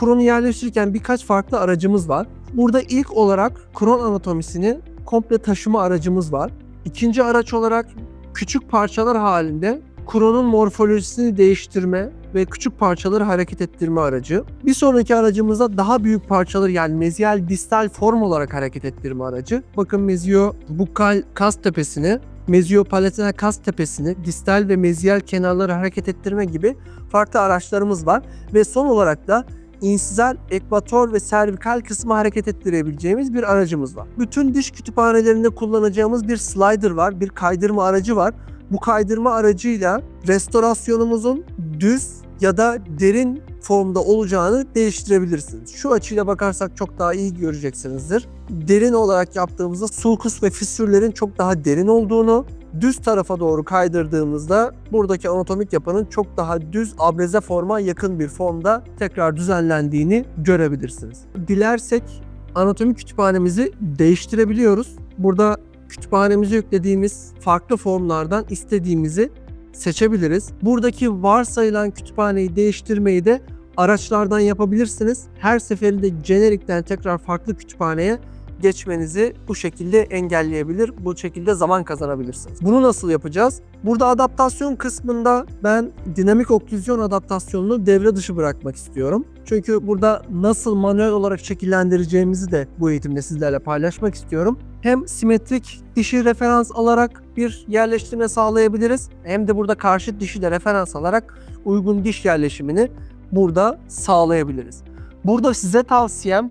Kron'u yerleştirirken birkaç farklı aracımız var. Burada ilk olarak Kron anatomisini komple taşıma aracımız var. İkinci araç olarak küçük parçalar halinde Kron'un morfolojisini değiştirme ve küçük parçaları hareket ettirme aracı. Bir sonraki aracımızda daha büyük parçaları yani meziyal distal form olarak hareket ettirme aracı. Bakın mezio bukal kas tepesini, mezio palatinal kas tepesini, distal ve meziyal kenarları hareket ettirme gibi farklı araçlarımız var. Ve son olarak da insizal, ekvator ve servikal kısmı hareket ettirebileceğimiz bir aracımız var. Bütün diş kütüphanelerinde kullanacağımız bir slider var, bir kaydırma aracı var. Bu kaydırma aracıyla restorasyonumuzun düz ya da derin formda olacağını değiştirebilirsiniz. Şu açıyla bakarsak çok daha iyi göreceksinizdir. Derin olarak yaptığımızda sulcus ve fissürlerin çok daha derin olduğunu, düz tarafa doğru kaydırdığımızda buradaki anatomik yapının çok daha düz abreze forma yakın bir formda tekrar düzenlendiğini görebilirsiniz. Dilersek anatomik kütüphanemizi değiştirebiliyoruz. Burada kütüphanemize yüklediğimiz farklı formlardan istediğimizi seçebiliriz. Buradaki varsayılan kütüphaneyi değiştirmeyi de araçlardan yapabilirsiniz. Her seferinde jenerikten tekrar farklı kütüphaneye geçmenizi bu şekilde engelleyebilir. Bu şekilde zaman kazanabilirsiniz. Bunu nasıl yapacağız? Burada adaptasyon kısmında ben dinamik oklüzyon adaptasyonunu devre dışı bırakmak istiyorum. Çünkü burada nasıl manuel olarak şekillendireceğimizi de bu eğitimde sizlerle paylaşmak istiyorum. Hem simetrik dişi referans alarak bir yerleştirme sağlayabiliriz. Hem de burada karşıt dişi de referans alarak uygun diş yerleşimini burada sağlayabiliriz. Burada size tavsiyem